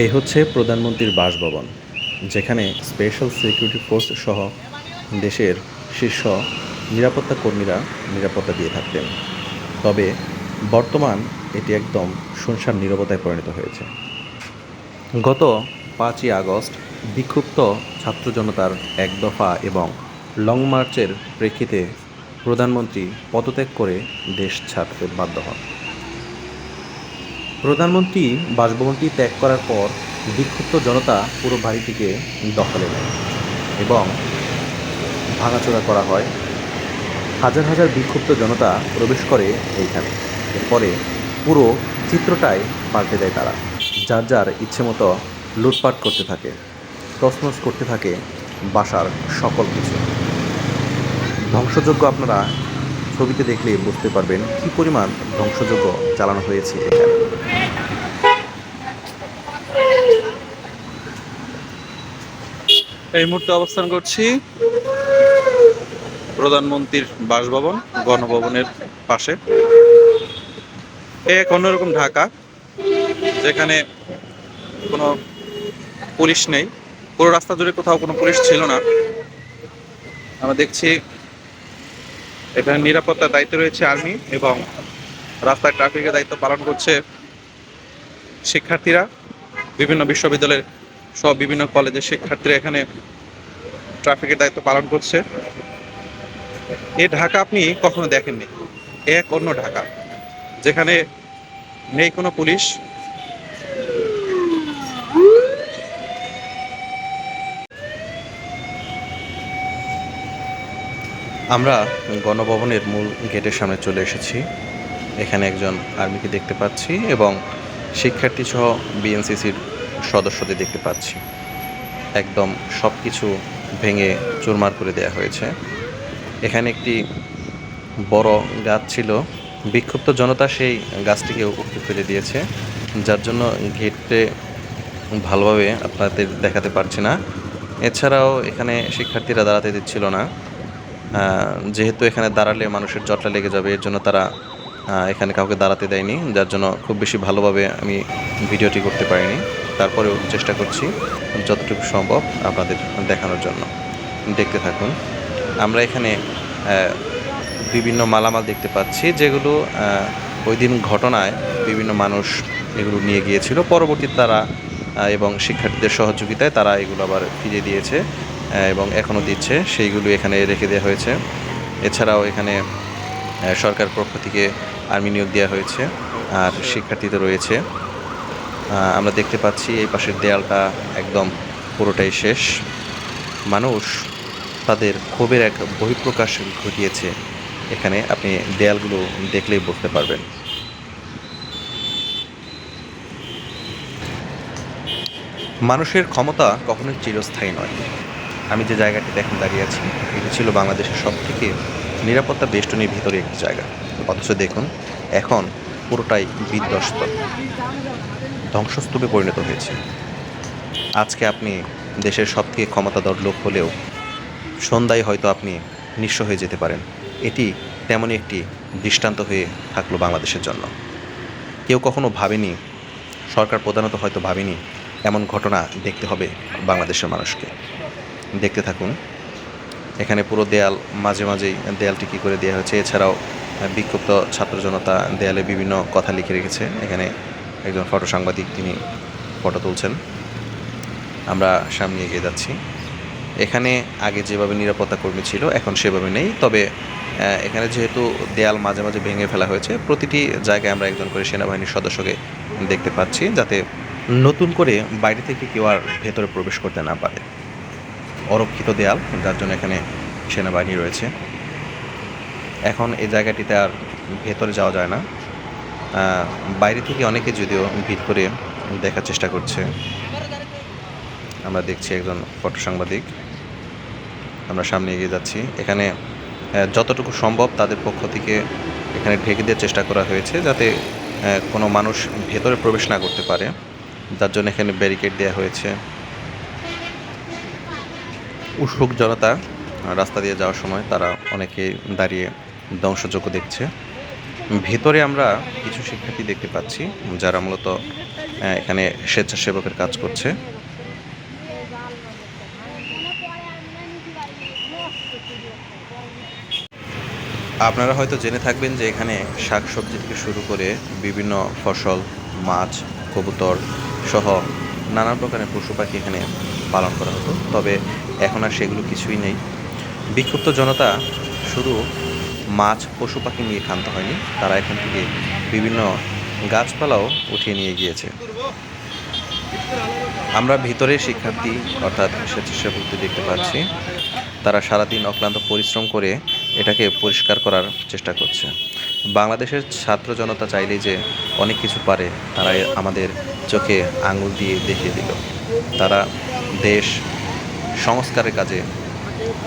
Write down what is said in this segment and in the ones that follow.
এই হচ্ছে প্রধানমন্ত্রীর বাসভবন, যেখানে স্পেশাল সিকিউরিটি ফোর্স সহ দেশের শীর্ষ নিরাপত্তা কর্মীরা নিরাপত্তা দিয়ে থাকতেন। তবে বর্তমান এটি একদম শুনশান নীরবতায় পরিণত হয়েছে। গত পাঁচই আগস্ট বিক্ষুব্ধ ছাত্র জনতার এক দফা এবং লং মার্চের প্রেক্ষিতে প্রধানমন্ত্রী পদত্যাগ করে দেশ ছাড়তে বাধ্য হন। প্রধানমন্ত্রী বাসভবনটি ত্যাগ করার পর বিক্ষুব্ধ জনতা পুরো বাড়িটিকে দখলে নেয় এবং ভাঙাচোরা করা হয়। হাজার হাজার বিক্ষুব্ধ জনতা প্রবেশ করে এইখানে। এরপরে পুরো চিত্রটাই পাল্টে দেয় তারা। যার যার ইচ্ছে মতো লুটপাট করতে থাকে, তছনছ করতে থাকে বাসার সকল কিছু। ধ্বংসযোগ্য আপনারা ছবিতে দেখলে বুঝতে পারবেন কী পরিমাণ ধ্বংসযোগ্য চালানো হয়েছে এখানে এই মুহূর্তে অবস্থান করছি প্রধানমন্ত্রীর বাসভবন, গণভবনের পাশে। এক অন্যরকম ঢাকা, যেখানে কোনো পুলিশ নেই। পুরো রাস্তা জুড়ে কোথাও কোনো পুলিশ ছিল না। আমরা দেখছি এখানে নিরাপত্তার দায়িত্ব রয়েছে আর্মি এবং রাস্তায় ট্রাফিকের দায়িত্ব পালন করছে শিক্ষার্থীরা। বিভিন্ন বিশ্ববিদ্যালয়ের সব বিভিন্ন কলেজের শিক্ষার্থীরা এখানে ট্রাফিকের দায়িত্ব পালন করছে। এ ঢাকা আপনি কখনো দেখেননি? এক অন্য ঢাকা, যেখানে নেই কোনো পুলিশ আমরা গণভবনের মূল গেটের সামনে চলে এসেছি। এখানে একজন আর্মিকে দেখতে পাচ্ছি এবং শিক্ষার্থী সহ বিএনসিসির সদস্যদের দেখতে পাচ্ছি। একদম সব কিছু ভেঙে চুরমার করে দেয়া হয়েছে। এখানে একটি বড় গাছ ছিল। বিক্ষুব্ধ জনতা সেই গাছটিকে উপরে ফেলে দিয়েছে। যার জন্য গেটে ভালোভাবে আপনাদের দেখাতে পারছি না। এছাড়াও এখানে শিক্ষার্থীরা দাঁড়াতে দিচ্ছিল না। যেহেতু এখানে দাঁড়ালে মানুষের জটলা লেগে যাবে, এর জন্য তারা এখানে কাউকে দাঁড়াতে দেয়নি, যার জন্য খুব বেশি ভালোভাবে আমি ভিডিওটি করতে পারিনি। তারপরেও চেষ্টা করছি যতটুকু সম্ভব আপনাদের দেখানোর জন্য। দেখতে থাকুন। আমরা এখানে বিভিন্ন মালামাল দেখতে পাচ্ছি, যেগুলো ওই দিন ঘটনায় বিভিন্ন মানুষ এগুলো নিয়ে গিয়েছিল। পরবর্তী তারা এবং শিক্ষার্থীদের সহযোগিতায় তারা এগুলো আবার ফিরিয়ে দিয়েছে। এবং এখনও দিচ্ছে। সেইগুলো এখানে রেখে দেওয়া হয়েছে। এছাড়াও এখানে সরকার পক্ষ থেকে আর্মি নিয়োগ দেওয়া হয়েছে আর শিক্ষার্থীদের রয়েছে। আমরা দেখতে পাচ্ছি এই পাশের দেয়ালটা একদম পুরোটাই শেষ। মানুষ তাদের ক্ষোভের এক বহিঃপ্রকাশ ঘটিয়েছে। এখানে আপনি দেয়ালগুলো দেখলেই বুঝতে পারবেন। মানুষের ক্ষমতা কখনোই চিরস্থায়ী নয়। আমি যে জায়গাটি দেখেন দাঁড়িয়ে আছি, এটি ছিল বাংলাদেশের সব থেকে নিরাপত্তা বেষ্টনীর ভিতরে একটি জায়গা। অথচ দেখুন, এখন পুরোটাই বিধ্বস্ত, ধ্বংসস্তূপে পরিণত হয়েছে। আজকে আপনি দেশের সব থেকে ক্ষমতাধর লোক হলেও সন্ধ্যায় হয়তো আপনি নিঃস্ব হয়ে যেতে পারেন। এটি তেমনই একটি দৃষ্টান্ত হয়ে থাকল বাংলাদেশের জন্য। কেউ কখনো ভাবেনি, সরকার প্রধানত হয়তো ভাবেনি, এমন ঘটনা দেখতে হবে বাংলাদেশের মানুষকে। দেখতে থাকুন। এখানে পুরো দেয়াল, মাঝে মাঝেই দেয়ালটি কী করে দেওয়া হয়েছে, এছাড়াও বিক্ষুব্ধ ছাত্র জনতা দেয়ালে বিভিন্ন কথা লিখে রেখেছে। এখানে একজন ফটো সাংবাদিক, তিনি ফটো তুলছেন। আমরা সামনে এগিয়ে যাচ্ছি। এখানে আগে যেভাবে নিরাপত্তা কর্মী ছিল, এখন সেভাবে নেই। তবে এখানে যেহেতু দেয়াল মাঝে মাঝে ভেঙে ফেলা হয়েছে, প্রতিটি জায়গায় আমরা একজন করে সেনাবাহিনীর সদস্যকে দেখতে পাচ্ছি, যাতে নতুন করে বাইরে থেকে কেউ আর ভেতরে প্রবেশ করতে না পারে। অরক্ষিত দেয়াল, যার জন্য এখানে সেনাবাহিনী রয়েছে। এখন এই জায়গাটিতে আর ভেতরে যাওয়া যায় না। বাইরে থেকে অনেকে যদিও ভিড় করে দেখার চেষ্টা করছে। আমরা দেখছি একজন ফটো সাংবাদিক আমরা সামনে এগিয়ে যাচ্ছি। এখানে যতটুকু সম্ভব তাদের পক্ষ থেকে এখানে ঢেকে দেওয়ার চেষ্টা করা হয়েছে যাতে কোনো মানুষ ভেতরে প্রবেশ না করতে পারে। যার জন্য এখানে ব্যারিকেড দেওয়া হয়েছে। উৎসুক জনতা রাস্তা দিয়ে যাওয়ার সময় তারা অনেকে দাঁড়িয়ে ধ্বংসযোগ্য দেখছে। ভেতরে আমরা কিছু শিক্ষার্থী দেখতে পাচ্ছি, যারা মূলত এখানে স্বেচ্ছাসেবকের কাজ করছে। আপনারা হয়তো জেনে থাকবেন যে এখানে শাকসবজি থেকে শুরু করে বিভিন্ন ফসল, মাছ, কবুতর সহ নানা প্রকারের পশু পাখি এখানে পালন করা হতো। তবে এখন আর সেগুলো কিছুই নেই। বিক্ষুব্ধ জনতা শুধু মাছ, পশু পাখি নিয়ে ক্ষান্ত হয়নি। তারা এখান থেকে বিভিন্ন গাছপালাও উঠিয়ে নিয়ে গিয়েছে। আমরা ভিতরে শিক্ষার্থী অর্থাৎ স্বেচ্ছাসেবকদের দেখতে পাচ্ছি। তারা সারাদিন অক্লান্ত পরিশ্রম করে এটাকে পরিষ্কার করার চেষ্টা করছে। বাংলাদেশের ছাত্র জনতা চাইলেই যে অনেক কিছু পারে তারা আমাদের চোখে আঙুল দিয়ে দেখিয়ে দিল। তারা দেশ সংস্কারের কাজে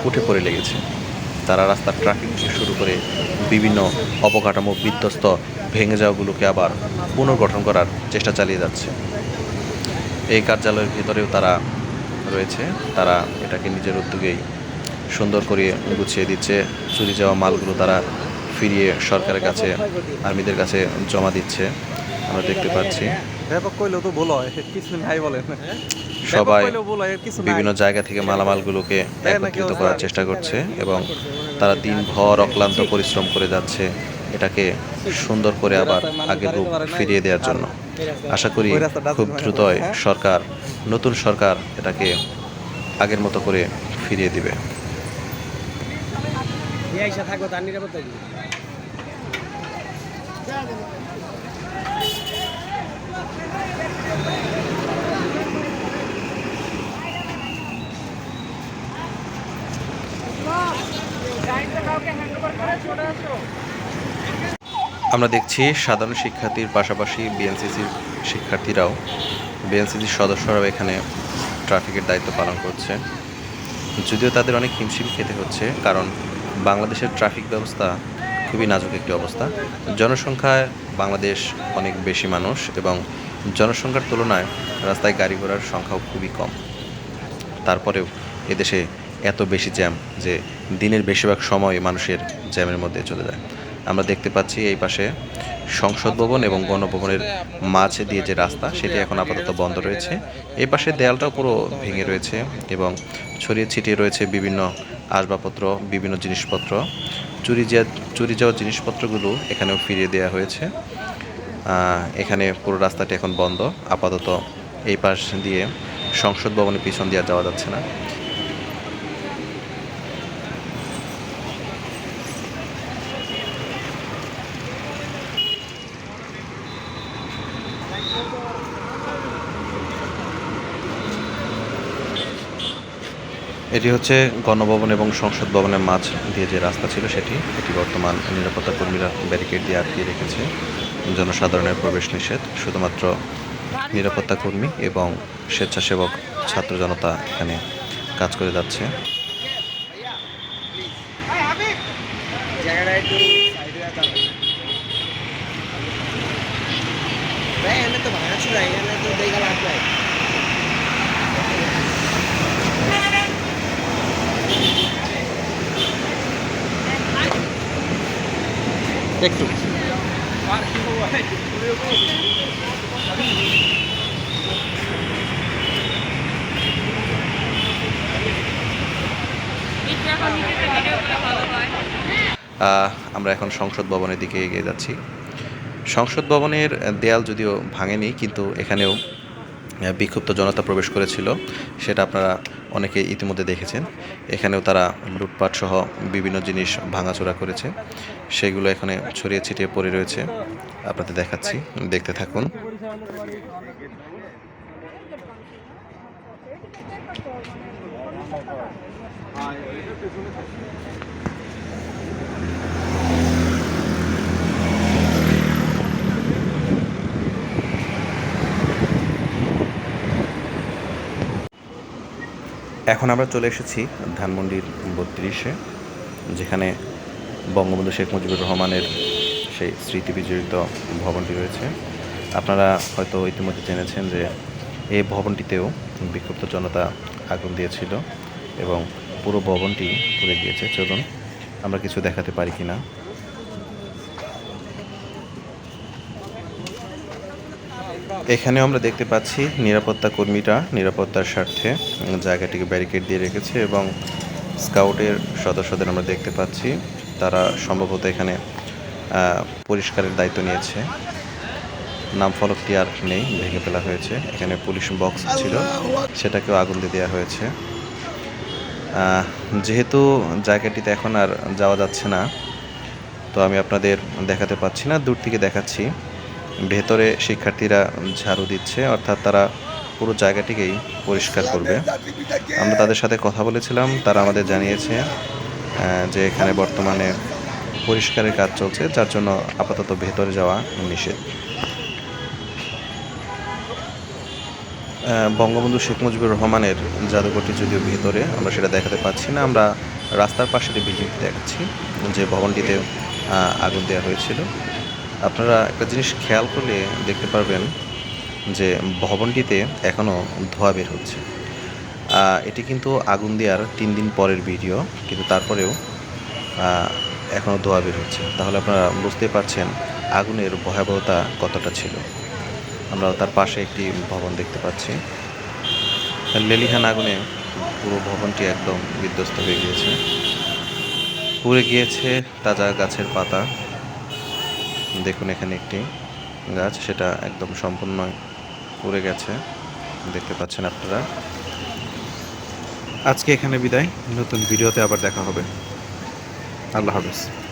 উঠে পড়ে লেগেছে। তারা রাস্তার ট্রাফিক থেকে শুরু করে বিভিন্ন অবকাঠামো বিধ্বস্ত ভেঙে যাওয়াগুলোকে আবার পুনর্গঠন করার চেষ্টা চালিয়ে যাচ্ছে। এই কার্যালয়ের ভিতরেও তারা রয়েছে। তারা এটাকে নিজের উদ্যোগেই সুন্দর করে গুছিয়ে দিচ্ছে। চুরি যাওয়া মালগুলো তারা ফিরিয়ে সরকারের কাছে, আর্মিদের কাছে জমা দিচ্ছে। আমরা দেখতে পাচ্ছি। ব্যাপক কইলেও তো ভুল হয় কিছু নাই বলেন। সবাই হয়। বিভিন্ন জায়গা থেকে মালামালগুলোকে একত্রিত করার চেষ্টা করছে এবং তারা দিনভর অক্লান্ত পরিশ্রম করে যাচ্ছে এটাকে সুন্দর করে আবার আগের রূপ ফিরিয়ে দেওয়ার জন্য। আশা করি খুব দ্রুতই সরকার নতুন সরকার এটাকে আগের মতো করে ফিরিয়ে দিবে। থাকো তার নিরাপত্তা আমরা দেখছি সাধারণ শিক্ষার্থীর পাশাপাশি বিএনসিসির শিক্ষার্থীরাও বিএনসিসির সদস্যরাও এখানে ট্রাফিকের দায়িত্ব পালন করছে। যদিও তাদের অনেক হিমশিম খেতে হচ্ছে, কারণ বাংলাদেশের ট্রাফিক ব্যবস্থা খুবই নাজুক একটি অবস্থা। জনসংখ্যায় বাংলাদেশ অনেক বেশি মানুষ এবং জনসংখ্যার তুলনায় রাস্তায় গাড়ি ঘোড়ার সংখ্যাও খুবই কম। তারপরেও এদেশে এত বেশি জ্যাম যে দিনের বেশিরভাগ সময় মানুষের জ্যামের মধ্যে চলে যায়। আমরা দেখতে পাচ্ছি এই পাশে সংসদ ভবন এবং গণভবনের মাঝে দিয়ে যে রাস্তা, সেটি এখন আপাতত বন্ধ রয়েছে। এই পাশে দেয়ালটাও পুরো ভেঙে রয়েছে এবং ছড়িয়ে ছিটিয়ে রয়েছে বিভিন্ন আসবাবপত্র, বিভিন্ন জিনিসপত্র। চুরি যা, চুরি যাওয়া জিনিসপত্রগুলো এখানেও ফিরিয়ে দেওয়া হয়েছে। এখানে পুরো রাস্তাটি এখন বন্ধ। আপাতত এই পাশ দিয়ে সংসদ ভবনের পিছন দিয়ে যাওয়া যাচ্ছে না। এটি হচ্ছে গণভবন এবং সংসদ ভবনের মাঝ দিয়ে যে রাস্তা ছিল সেটি, এটি বর্তমান নিরাপত্তা কর্মীরা ব্যারিকেড দিয়ে আটকিয়ে রেখেছে। জনসাধারণের প্রবেশ নিষেধ, শুধুমাত্র নিরাপত্তা কর্মী এবং স্বেচ্ছাসেবক ছাত্র জনতা এখানে কাজ করে যাচ্ছে। তো ভাঙা ছিল এখানে তো দেখা লাগবে একটু। আমরা এখন সংসদ ভবনের দিকে এগিয়ে যাচ্ছি। সংসদ ভবনের দেয়াল যদিও ভাঙেনি, কিন্তু এখানেও বিক্ষুব্ধ জনতা প্রবেশ করেছিল, সেটা আপনারা অনেকে ইতিমধ্যে দেখেছেন। এখানেও তারা লুটপাট সহ বিভিন্ন জিনিস ভাঙাচোরা করেছে। সেগুলো এখানে ছড়িয়ে ছিটিয়ে পড়ে রয়েছে। আপনাদের দেখাচ্ছি, দেখতে থাকুন। এখন আমরা চলে এসেছি ধানমন্ডির বত্রিশে, যেখানে বঙ্গবন্ধু শেখ মুজিবুর রহমানের সেই স্মৃতি বিজড়িত ভবনটি রয়েছে। আপনারা হয়তো ইতিমধ্যে জেনেছেন যে এই ভবনটিতেও বিক্ষুব্ধ জনতা আগুন দিয়েছিল এবং পুরো ভবনটি পুড়ে গিয়েছে। চলুন, আমরা কিছু দেখাতে পারি কি না এখানেও আমরা দেখতে পাচ্ছি নিরাপত্তা কর্মীরা নিরাপত্তার স্বার্থে জায়গাটিকে ব্যারিকেড দিয়ে রেখেছে এবং স্কাউটের সদস্যদের আমরা দেখতে পাচ্ছি। তারা সম্ভবত এখানে পরিষ্কারের দায়িত্ব নিয়েছে। নাম ফলকটি আর নেই, ভেঙে ফেলা হয়েছে। এখানে পুলিশ বক্স ছিল, সেটাকেও আগুন দিয়ে দেওয়া হয়েছে। যেহেতু জায়গাটিতে এখন আর যাওয়া যাচ্ছে না, তো আমি আপনাদের দেখাতে পাচ্ছি না, দূর থেকে দেখাচ্ছি। ভেতরে শিক্ষার্থীরা ঝাড়ু দিচ্ছে, অর্থাৎ তারা পুরো জায়গাটিকেই পরিষ্কার করবে। আমরা তাদের সাথে কথা বলেছিলাম, তারা আমাদের জানিয়েছে যে এখানে বর্তমানে পরিষ্কারের কাজ চলছে, যার জন্য আপাতত ভেতরে যাওয়া নিষেধ। বঙ্গবন্ধু শেখ মুজিবুর রহমানের জাদুঘরটি যদিও ভেতরে, আমরা সেটা দেখাতে পাচ্ছি না। আমরা রাস্তার পাশে বিল্ডিংটি দেখাচ্ছি, যে ভবনটিতে আগুন দেওয়া হয়েছিল। আপনারা একটা জিনিস খেয়াল করলে দেখতে পারবেন যে ভবনটিতে এখনও ধোঁয়া বের হচ্ছে। এটি কিন্তু আগুন দেওয়ার তিন দিন পরের ভিডিও, কিন্তু তারপরেও এখনও ধোঁয়া বের হচ্ছে। তাহলে আপনারা বুঝতে পারছেন আগুনের ভয়াবহতা কতটা ছিল। আমরা তার পাশে একটি ভবন দেখতে পাচ্ছি। লেলিহান আগুনে পুরো ভবনটি একদম বিধ্বস্ত হয়ে গিয়েছে। পুড়ে গিয়েছে তাজা গাছের পাতা। দেখুন এখানে একটি গাছ, সেটা একদম সম্পূর্ণ পড়ে গেছে। দেখতে পাচ্ছেন আপনারা। আজকে এখানে বিদায়। নতুন ভিডিওতে আবার দেখা হবে। আল্লাহ হাফেজ।